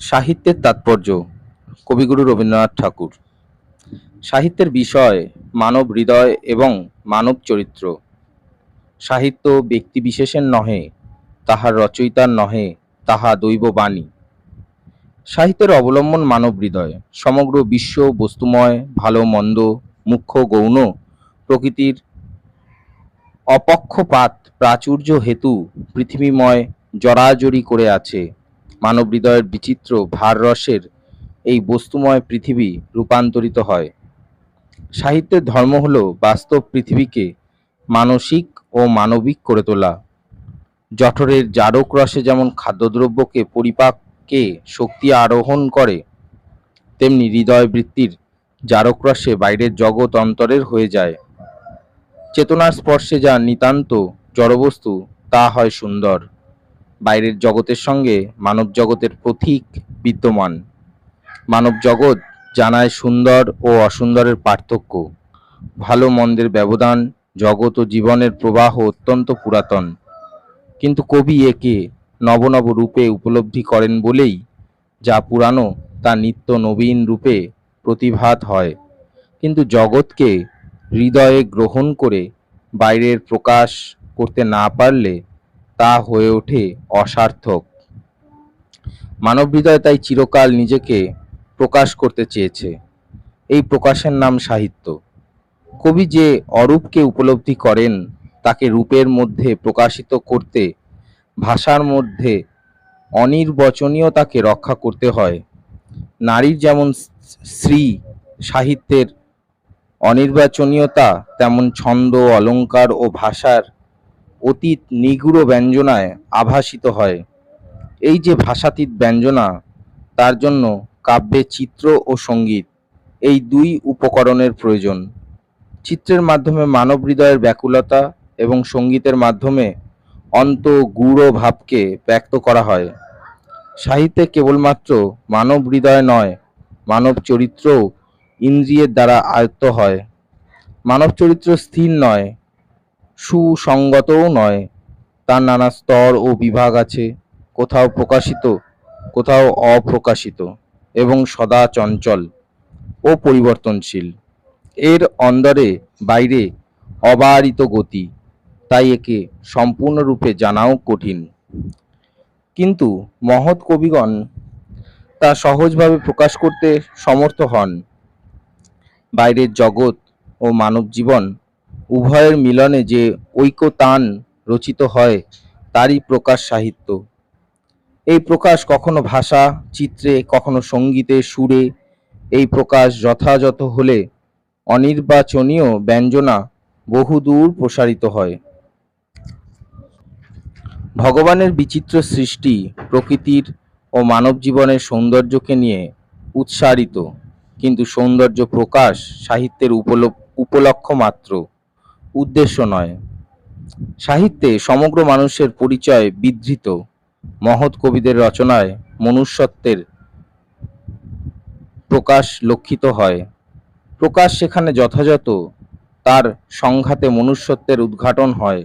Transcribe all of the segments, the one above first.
সাহিত্যের তাৎপর্য, কবিগুরু রবীন্দ্রনাথ ঠাকুর। সাহিত্যের বিষয় মানব হৃদয় এবং মানব চরিত্র। সাহিত্য ব্যক্তিবিশেষের নহে, তাহার রচয়িতার নহে, তাহা দৈব বাণী। সাহিত্যের অবলম্বন মানব হৃদয়, সমগ্র বিশ্ব বস্তুময়, ভালো, মন্দ, মুখ্য, গৌণ প্রকৃতির অপক্ষপাত, প্রাচুর্য হেতু পৃথিবীময় জড়াজড়ি করে আছে। মানব হৃদয়ের বিচিত্র ভাররসের এই বস্তুময় পৃথিবী রূপান্তরিত হয়। সাহিত্যের ধর্ম হল বাস্তব পৃথিবীকে মানসিক ও মানবিক করে তোলা। জঠরের জারক রসে যেমন খাদ্যদ্রব্যকে পরিপাককে শক্তি আরোহণ করে, তেমনি হৃদয় বৃত্তির জারক রসে বাইরের জগৎ অন্তরের হয়ে যায়। চেতনার স্পর্শে যা নিতান্ত জড়বস্তু, তা হয় সুন্দর। বাইরের জগতের সঙ্গে মানব জগতের প্রতীক বিদ্যমান। মানব জগৎ জানায় সুন্দর ও অসুন্দরের পার্থক্য। ভালো মন্দের ব্যবধান জগৎ ও জীবনের প্রবাহ অত্যন্ত পুরাতন। কিন্তু কবি একে নব নব রূপে উপলব্ধি করেন বলেই যা পুরানো তা নিত্য নবীন রূপে প্রতিভাত হয়। কিন্তু জগৎকে হৃদয়ে গ্রহণ করে বাইরের প্রকাশ করতে না পারলে তা হয়ে ওঠে অসার্থক। মানব হৃদয় তাই চিরকাল নিজেকে প্রকাশ করতে চেয়েছে। এই প্রকাশের নাম সাহিত্য। কবি যে অরূপকে উপলব্ধি করেন, তাকে রূপের মধ্যে প্রকাশিত করতে, ভাষার মধ্যে অনির্বচনীয়তাকে রক্ষা করতে হয়। নারীর যেমন শ্রী সাহিত্যের অনির্বাচনীয়তা, তেমন ছন্দ, অলঙ্কার ও ভাষার অতীত নিগুড় ব্যঞ্জনায় আভাসিত হয়। এই যে ভাষাতীত ব্যঞ্জনা, তার জন্য কাব্যে চিত্র ও সংগীত, এই দুই উপকরণের প্রয়োজন। চিত্রের মাধ্যমে মানব হৃদয়ের ব্যাকুলতা এবং সঙ্গীতের মাধ্যমে অন্ত গূঢ় ভাবকে ব্যক্ত করা হয়। সাহিত্যে কেবলমাত্র মানব হৃদয় নয়, মানব চরিত্রও ইন্দ্রিয়ের দ্বারা আয়ত্ত হয়। মানব চরিত্র স্থির নয় সুসংগতও নয়। তার নানা স্তর ও বিভাগ আছে, কোথাও প্রকাশিত, কোথাও অপ্রকাশিত, এবং সদা চঞ্চল ও পরিবর্তনশীল। এর অন্দরে বাইরে অবারিত গতি, তাই একে সম্পূর্ণরূপে জানাও কঠিন। কিন্তু মহৎ কবিগণ তা সহজভাবে প্রকাশ করতে সমর্থ হন। বাইরের জগৎ ও মানব জীবন উভয়ের মিলনে যে ঐক্যতান রচিত হয়, তারই প্রকাশ সাহিত্য। এই প্রকাশ কখনো ভাষা, চিত্রে, কখনো সঙ্গীতে, সুরে, এই প্রকাশ যথাযথ হলে অনির্বাচনীয় ব্যঞ্জনা বহুদূর প্রসারিত হয়। ভগবানের বিচিত্র সৃষ্টি প্রকৃতির ও মানব জীবনের সৌন্দর্যকে নিয়ে উৎসারিত, কিন্তু সৌন্দর্য প্রকাশ সাহিত্যের উপলক্ষ মাত্র। উদ্দেশ্য নয়। সাহিত্যে সমগ্র মানুষের পরিচয় বিধৃত। মহৎ কবিদের রচনায় মনুষ্যত্বের প্রকাশ লক্ষিত হয়। প্রকাশ সেখানে যথাযথ, তার সংঘাতে মনুষ্যত্বের উদ্ঘাটন হয়।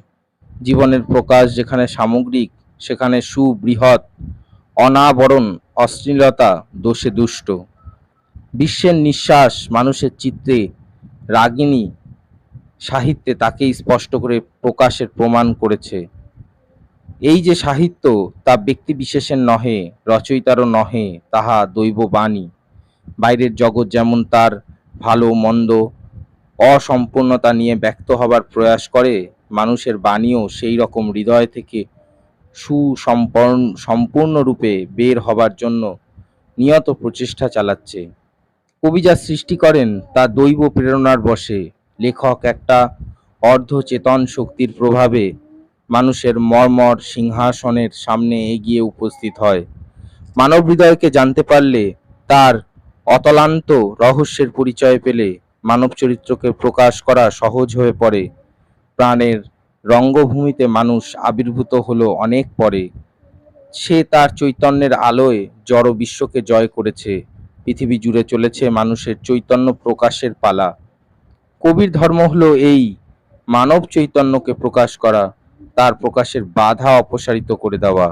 জীবনের প্রকাশ যেখানে সামগ্রিক, সেখানে সুবৃহৎ, অনাবরণ, অশ্লীলতা দোষে দুষ্ট। বিশ্বের নিঃশ্বাস মানুষের চিত্রে রাগিনী সাহিত্যে তাকেই স্পষ্ট করে প্রকাশের প্রমাণ করেছে। এই যে সাহিত্য, তা ব্যক্তি বিশেষের নহে, রচয়িতারও নহে, তাহা দৈব বাণী। বাইরের জগৎ যেমন তার ভালো, মন্দ, অসম্পূর্ণতা নিয়ে ব্যক্ত হবার প্রয়াস করে, মানুষের বাণীও সেই রকম হৃদয় থেকে সুসম্পন্ন সম্পূর্ণরূপে বের হবার জন্য নিয়ত প্রচেষ্টা চালাচ্ছে। কবি যা সৃষ্টি করেন, তা দৈব প্রেরণার বশে। লেখক একটা অর্ধচেতন শক্তির প্রভাবে মানুষের মর্মর সিংহাসনের সামনে এগিয়ে উপস্থিত হয়। মানব হৃদয়কে জানতে পারলে তার অতলান্ত রহস্যের পরিচয় পেলে মানব চরিত্রকে প্রকাশ করা সহজ হয়ে পড়ে। প্রাণের রঙ্গভূমিতে মানুষ আবির্ভূত হলো অনেক পরে। সে তার চৈতন্যের আলোয় জড় বিশ্বকে জয় করেছে। পৃথিবী জুড়ে চলেছে মানুষের চৈতন্য প্রকাশের পালা। কবির ধর্ম হলো এই মানব চৈতন্যকে প্রকাশ করা তার প্রকাশের বাধা অপসারিত করে দেওয়া।